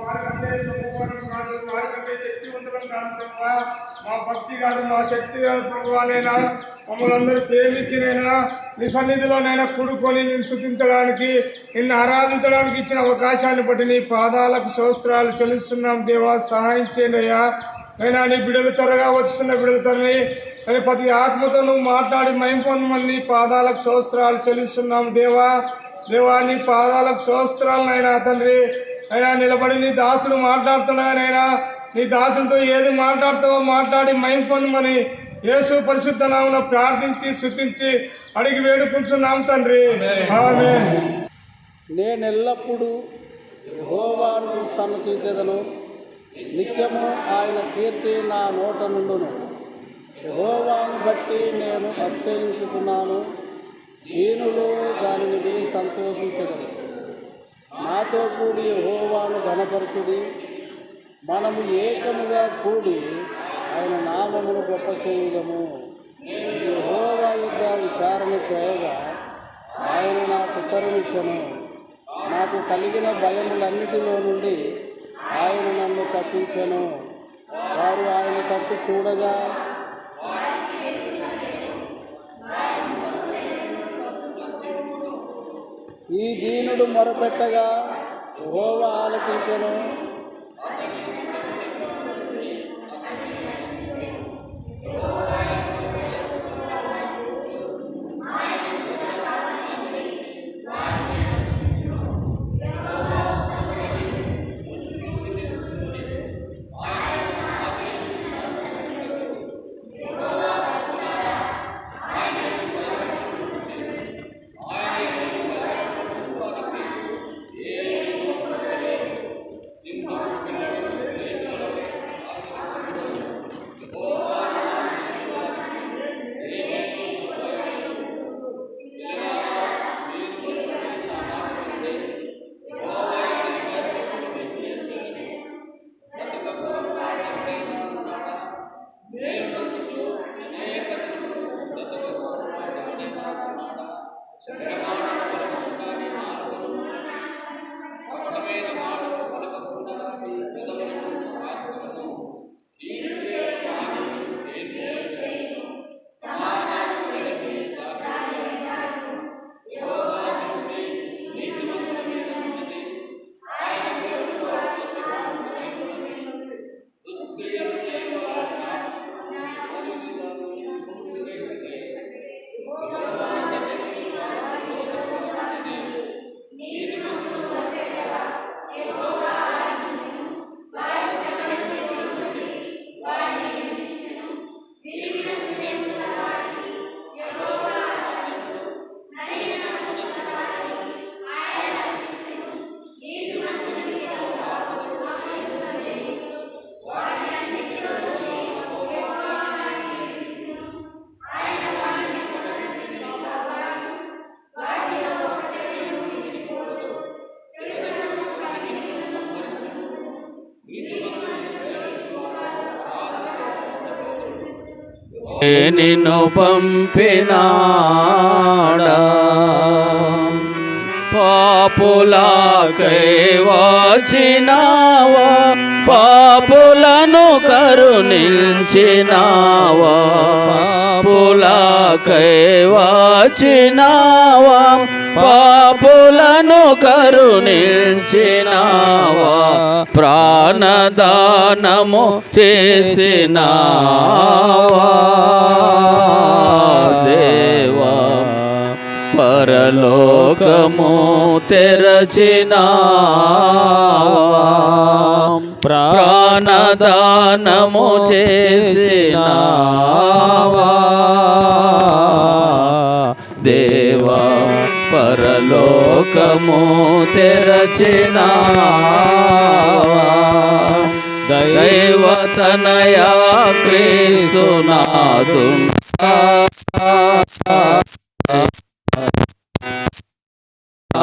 వారికంటే కాదు వారికంటే శక్తివంతులం కాదు ప్రభా మా భక్తి కాదు మా శక్తి కాదు ప్రభువానైనా నైనా మమ్మల్ని అందరూ ప్రేమించినైనా నీ సన్నిధిలోనైనా కూడుకొని నేను శుద్ధించడానికి నిన్ను ఆరాధించడానికి ఇచ్చిన అవకాశాన్ని బట్టి నీ పాదాలకు శోస్త్రాలు చెల్లిస్తున్నాం దేవా సహాయం చేయండి అయ్యా అయినా నీ బిడ్డలు త్వరగా వస్తున్న బిడ్డలు త్వరని అని ప్రతి ఆత్మతో నువ్వు మాట్లాడి మైంపొందమని నీ పాదాలకు శోస్త్రాలు చెల్లిస్తున్నాం దేవా దేవా నీ పాదాలకు శోస్త్రాలనైనా తండ్రి అయినా నిలబడి నీ దాసులు మాట్లాడుతున్నానైనా నీ దాసులతో ఏది మాట్లాడుతావో మాట్లాడి మైండ్ పొందమని యేసు పరిశుద్ధ నామన ప్రార్థించి శుతించి అడిగి వేడుకుంటున్నాం తండ్రి. నేను ఎల్లప్పుడూ యెహోవాను సన్నచించదను నిత్యము ఆయన కీర్తి నా నోట నుండును. గోవాను బట్టి నేను అక్షయించుకున్నాను దీనులు దానిని సంతోషం మనతో కూడి హోవాను ఘనపరచుడి. మనము ఏకముగా కూడి ఆయన నామమును గొప్ప చేయడము హోవా యొక్క విచారణ చేయగా ఆయన నాకు కరుణించను నాకు కలిగిన భయములన్నిటిలో నుండి ఆయన నన్ను తప్పించను. వారు ఆయన తప్పు చూడగా ఈ దీనుడు మొరపెట్టగా యెహోవా ఆలకించను నిన్ను పంపినాడా. పాపులాకై వచ్చినావా పాపులను కరుణించినావా? పులాకై వచ్చినావా కరుణించినావా ప్రాణదానము చేసినావా? దేవా పరలోకము తెరచినా ప్రాణదానము చేసినావా? దేవా పరలోకము తెరచిన దైవతనయ క్రీస్తునాదు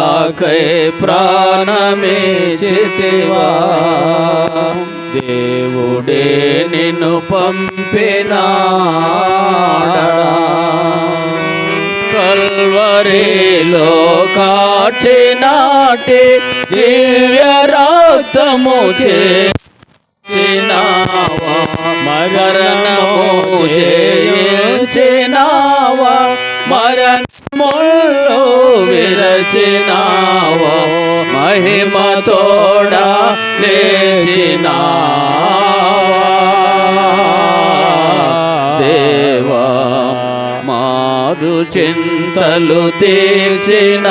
ఆకై ప్రాణమే చితివా దేవుడే నిన్ను పంపినాడా? కల్వరిలో కాచినాటి దివ్య రక్తమునిచ్చిన రక్తము చేసినావా మరణము జయించినావా మరణముల్లో విరచినావా మహిమ తోడా వారు చింతలు తీర్చిన.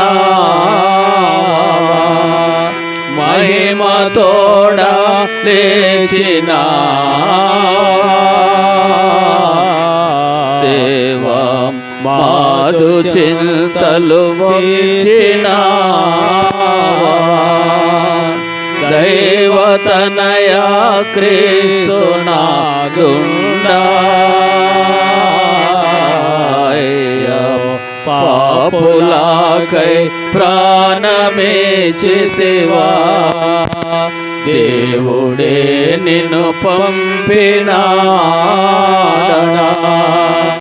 మహిమ తోడా లేచిన. దేవా మారు చింతలు వచ్చిన దైవతనయా క్రీస్తునా గుండా पापुलाकै ప్రాణమే చితివా దేవుడే నిన్ను పంపినా